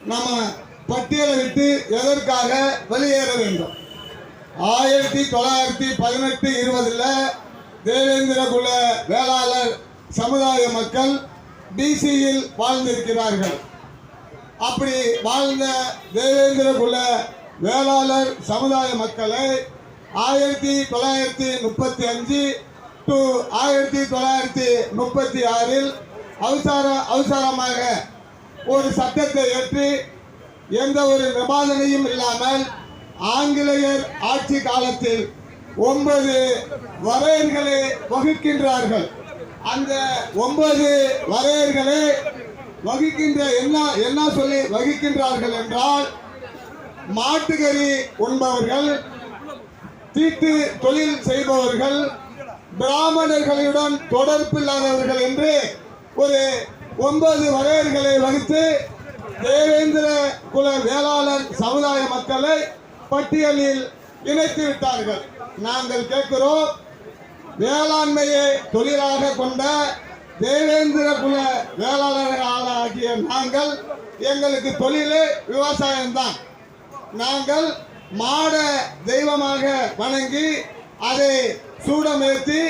நம்ம பட்டியலை விட்டு எதற்காக வெளியேற வேண்டும்? ஆயிரத்தி தொள்ளாயிரத்தி பதினெட்டு இருபதுல தேவேந்திர குல வேளாளர் சமுதாய மக்கள் பிசியில் வாழ்ந்திருக்கிறார்கள். அப்படி வாழ்ந்த தேவேந்திர குல வேளாளர் சமுதாய மக்களை ஆயிரத்தி தொள்ளாயிரத்தி முப்பத்தி அஞ்சு டு ஆயிரத்தி தொள்ளாயிரத்தி முப்பத்தி ஆறில் அவசர அவசரமாக ஒரு சட்டத்தை ஏற்றி எந்த ஒரு நிபாதனையும் இல்லாமல் ஆங்கிலேயர் ஆட்சி காலத்தில் ஒன்பது வரையர்களை வகுக்கின்றார்கள். அந்த ஒன்பது வரையர்களை வகிக்கின்ற என்ன என்ன சொல்லி வகிக்கின்றார்கள் என்றால் மாட்டுக்கறி உண்பவர்கள் தீட்டு தொழில் செய்பவர்கள் பிராமணர்களுடன் தொடர்பில்லாதவர்கள் என்று ஒரு ஒன்பது வரையர்களை வகுத்து தேவேந்திர குல வேளாளர் சமுதாய மக்களை பட்டியலில் இணைத்து விட்டார்கள். நாங்கள் கேட்கிறோம் வேளாண்மையை தொழிலாக கொண்ட தேவேந்திர குல வேளாளர்களாகிய நாங்கள் எங்களுக்கு தொழிலே விவசாயம்தான். நாங்கள் மாட தெய்வமாக வணங்கி அதை சூடமேற்றி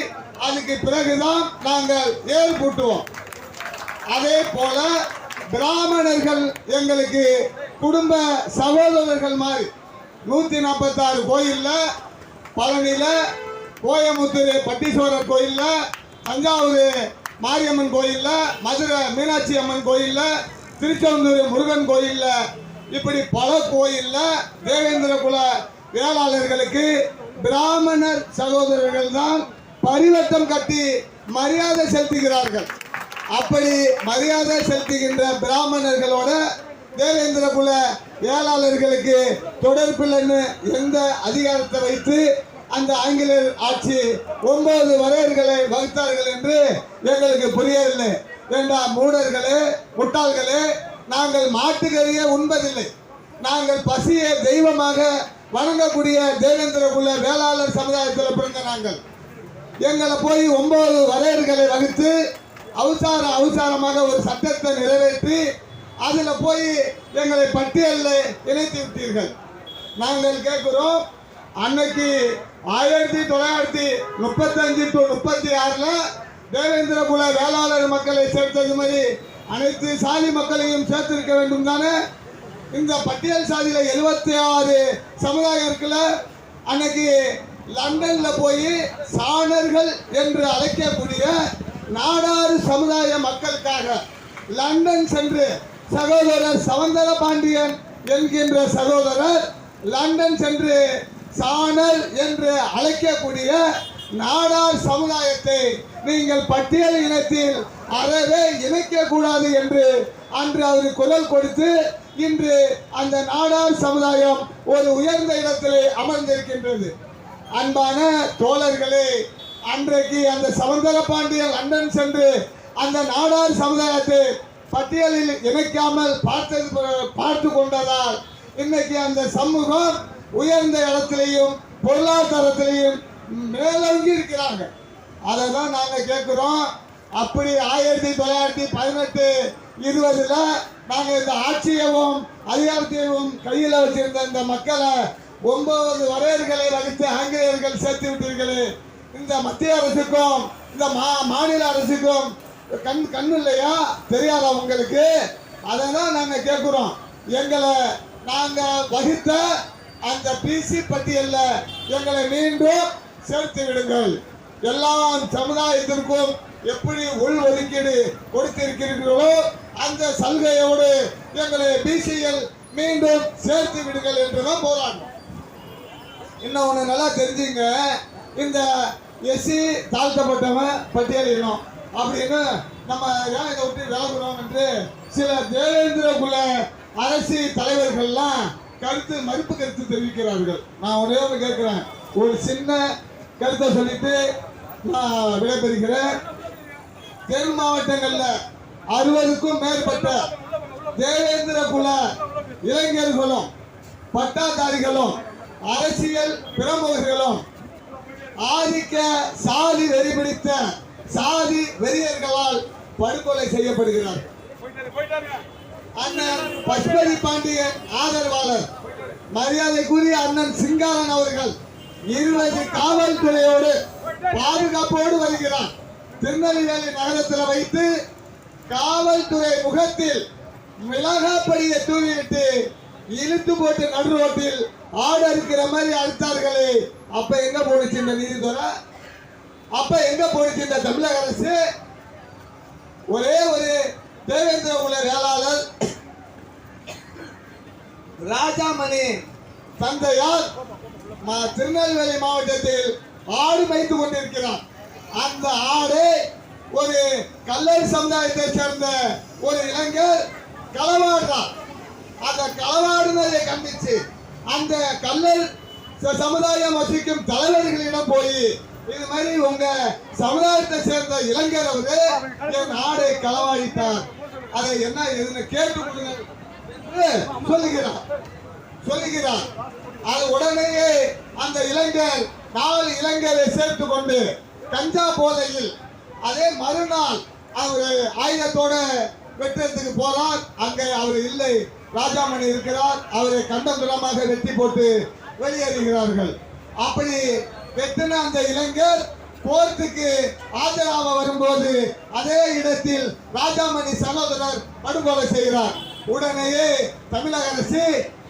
அதுக்கு பிறகுதான் நாங்கள் ஏல் கூட்டுவோம் அதே போல பிராமணர்கள் எங்களுக்கு குடும்ப சகோதரர்கள் மாதிரி நூத்தி நாற்பத்தாறு கோயில்ல பழனியில கோயமுத்தூர் பட்டீஸ்வரர் கோயில்ல தஞ்சாவூர் மாரியம்மன் கோயில்ல மதுரை மீனாட்சி அம்மன் கோயில்ல திருச்செந்தூர் முருகன் கோயில்ல இப்படி பல கோயில்ல தேவேந்திர குல வேளாளர்களுக்கு பிராமணர் சகோதரர்கள் தான் பரிவட்டம் கட்டி மரியாதை செலுத்துகிறார்கள். அப்படி மரியாதை செலுத்துகின்ற பிராமணர்களோட தேவேந்திர குல வேளாளர்களுக்கு தொடர்பில்லைன்னு எந்த அதிகாரத்தை வைத்து அந்த ஆங்கிலேயர் ஆட்சி ஒன்பது வரையர்களை வகுத்தார்கள் என்று எங்களுக்கு புரியவில்லை. வேண்டாம் மூடர்களே முட்டாள்களே நாங்கள் மாட்டுக்கறியே உண்பதில்லை. நாங்கள் பசியை தெய்வமாக வணங்கக்கூடிய தேவேந்திர குல வேளாளர் சமுதாயத்தில் பிறந்த நாங்கள். எங்களை போய் ஒன்பது வரையர்களை வகுத்து அவசார அவசாரமாக ஒரு சட்டத்தை நிறைவேற்றி அதில் போய் எங்களை பட்டியலில் இணைத்து விட்டீர்கள். நாங்கள் கேட்குறோம் அன்னைக்கு ஆயிரத்தி தொள்ளாயிரத்தி முப்பத்தஞ்சு டு முப்பத்தி ஆறில் தேவேந்திர குல வேளாளர் மக்களை சேர்த்தது மாதிரி அனைத்து சாதி மக்களையும் சேர்த்திருக்க வேண்டும் தானே? இந்த பட்டியல் சாதியில் எழுபத்தி ஆறு சமுதாயம் இருக்குல்ல அன்னைக்கு லண்டனில் போய் சாணர்கள் என்று அழைக்கக்கூடிய நாடாறு சமுதாய மக்களுக்காக லண்டன் சென்று சகோதரர் சவந்தர பாண்டியன் என்கின்ற சகோதரர் லண்டன் சென்று சாணர் என்று அழைக்கக்கூடிய நாடார் சமுதாயத்தை நீங்கள் பட்டியல் இனத்தில் அறவே இணைக்கக்கூடாது என்று அன்று அவர் குரல் கொடுத்து இன்று அந்த நாடார் சமுதாயம் ஒரு உயர்ந்த இடத்திலே அமர்ந்திருக்கின்றது. அன்பான தோழர்களே அன்றைக்கு அந்த சமந்தர பாண்டியன் லண்டன் சென்று அந்த நாடார் சமுதாயத்தை பட்டியலில் இணைக்காமல் பார்த்தது பார்த்து கொண்டதால் இன்னைக்கு அந்த சமூகம் உயர்ந்த இடத்திலையும் பொருளாதாரத்திலையும் மேலோங்கி இருக்கிறாங்க. அதை தான் நாங்கள் கேட்குறோம். அப்படி ஆயிரத்தி தொள்ளாயிரத்தி பதினெட்டு இருபதுல நாங்கள் இந்த ஆட்சியவும் அதிகாரத்தையும் கையில் வச்சிருந்த இந்த மக்களை ஒன்பது வரையர்களை வகுத்து ஆங்கிலேயர்கள் சேர்த்து விட்டீர்களே. இந்த மத்திய அரசுக்கும் இந்த மா மாநில அரசுக்கும் கண் கண் இல்லையா? தெரியாத உங்களுக்கு? அதை தான் நாங்கள் கேட்குறோம் எங்களை நாங்கள் வகித்த அந்த பிசி பட்டியலில் எங்களை மீண்டும் சேர்த்து விடுங்கள். எல்லா சமுதாயத்திற்கும் எப்படி உள் ஒதுக்கீடு கொடுத்திருக்கிறீர்களோ அந்த சலுகையோடு எங்களை பிசிஎல் மீண்டும் சேர்த்து விடுங்கள் என்றுதான் போராடும் இன்னும் ஒன்று நல்லா தெரிஞ்சுங்க. இந்த எஸ்சி தாழ்த்தப்பட்டவன் பட்டியலிடணும். அப்படின்னு நம்ம ஏன் இதை விட்டு விலகுறோம் என்று சில தேவேந்திர குல அரசு தலைவர்கள்லாம் கருத்து மறுப்பு கருத்து தெரிவிக்கிறார்கள். நான் ஒரே ஒன்று கேட்குறேன். ஒரு சின்ன கருத்தை சொல்லிட்டு நான் விடைபெறுகிறேன். தென் மாவட்டங்களில் அறுபதுக்கும் மேற்பட்ட தேவேந்திர குல இளைஞர்களும் பட்டாதாரிகளும் அரசியல் பிரமுகர்களும் ஆதிக்க சாதி வெறி பிடித்த சாதி வெறியர்களால் படுகொலை செய்யப்படுகிறார். அண்ணன் பசுபதி பாண்டியன் ஆதரவாளர் மரியாதைக்குரிய அண்ணன் சிங்காரன் அவர்கள் இருபது காவல்துறையோடு பாதுகாப்போடு வருகிறார். திருநெல்வேலி நகரத்தில் வைத்து காவல்துறை முகத்தில் மிளகாப்படியை தூவிவிட்டு இழுத்து போட்டு நடு ரோட்டில் ஆடு அறுக்கிற மாதிரி அறுத்தார்களே. அப்ப எங்க போனுச்சு இந்த நீதித்துறை அப்ப எங்க போனுச்சு இந்த தமிழக அரசு? ஒரே ஒரு தேவேந்திர குல வேளாளர் ராஜாமணி தந்தையார் திருநெல்வேலி மாவட்டத்தில் ஆடு மேய்த்து கொண்டிருக்கிறார். அந்த ஆடு ஒரு கல்லர் சமுதாயத்தை சேர்ந்த ஒரு இளைஞர் களவாடுறார். அந்த களவாடுனதை கண்டிச்சு அந்த கல்லர் ச- சமுதாயம் வசிக்கும் தலைவர்களிடம் போய் இது மாதிரி உங்க சமுதாயத்தை சேர்ந்த இளைஞர் அவரு என் ஆடை களவாடித்தார் அதை என்ன எதுன்னு கேட்டு கொடுங்க சொல்லுகிறார். சொல்லுகிறார். அது உடனேயே அந்த இளைஞர் நாலு இளைஞரை சேர்த்து கொண்டு கஞ்சா போதையில் அதே மறுநாள் அவர் ஆயுதத்தோட வெட்டுறதுக்கு போறார் அங்கே அவர் இல்லை. ராஜாமணி இருக்கிறார். அவரை கண்டந்துரமாக வெட்டி போட்டு வெளியேறுகிறார்கள். அப்படி வெட்டின அந்த இளைஞர் கோர்ட்டுக்கு ஆஜராக வரும்போது அதே இடத்தில் ராஜாமணி சகோதரர் படுகொலை செய்கிறார். உடனேயே தமிழக அரசு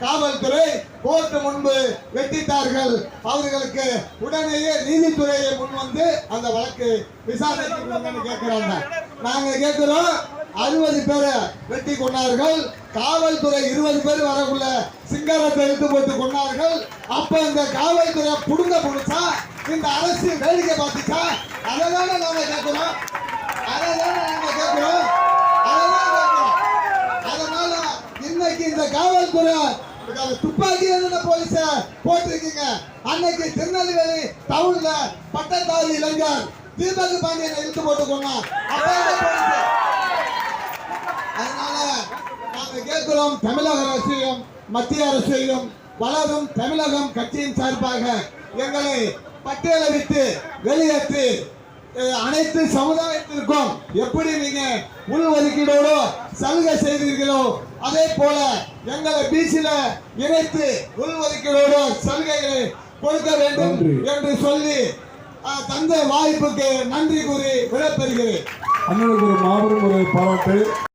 காவல்துறை கோர்ட்டு முன்பு வெட்டிட்டார்கள். அவர்களுக்கு உடனேயே நீதித்துறையை முன் வந்து அந்த வழக்கு விசாரணைக்கு கேட்கிறாங்க. நாங்க கேட்கிறோம் அறுபது பேரை வெட்டி கொண்டார்கள். காவல்துறை இருபது பேர் வரக்குள்ள சிங்காரத்தை இழுத்து போட்டு கொண்டார்கள். அப்ப இந்த காவல்துறை புடுங்க புடிச்சா இந்த அரசு வேடிக்கை பார்த்துச்சா? அதை தானே நாம கேட்கிறோம். அதை தானே நாம கேட்கிறோம். அதை கேட்கிறோம். அதனால இன்னைக்கு இந்த காவல்துறை துப்பாக்கி போலீஸ போட்டிருக்கீங்க. அன்னைக்கு திருநெல்வேலி டவுன்ல பட்டதாரி இளைஞர் தீபக் பாண்டியனை இழுத்து போட்டு கொண்டான் அப்ப போலீஸ் அதனால நாங்க கேட்கிறோம் தமிழக அரசையும் மத்திய அரசையும் வளரும் தமிழகம் கட்சியின் சார்பாக எங்களை பட்டியலை விட்டு வெளியேற்றி அனைத்து சமுதாயத்திற்கும் எப்படி நீங்க உள் ஒதுக்கீடோடு சலுகை செய்தீர்களோ அதே போல எங்களை பிசில இணைத்து உள் ஒதுக்கீடோடு சலுகைகளை கொடுக்க வேண்டும். என்று சொல்லி தந்த வாய்ப்புக்கு நன்றி கூறி விடைபெறுகிறேன் அண்ணனுக்கு ஒரு மாபெரும் ஒரு பாராட்டு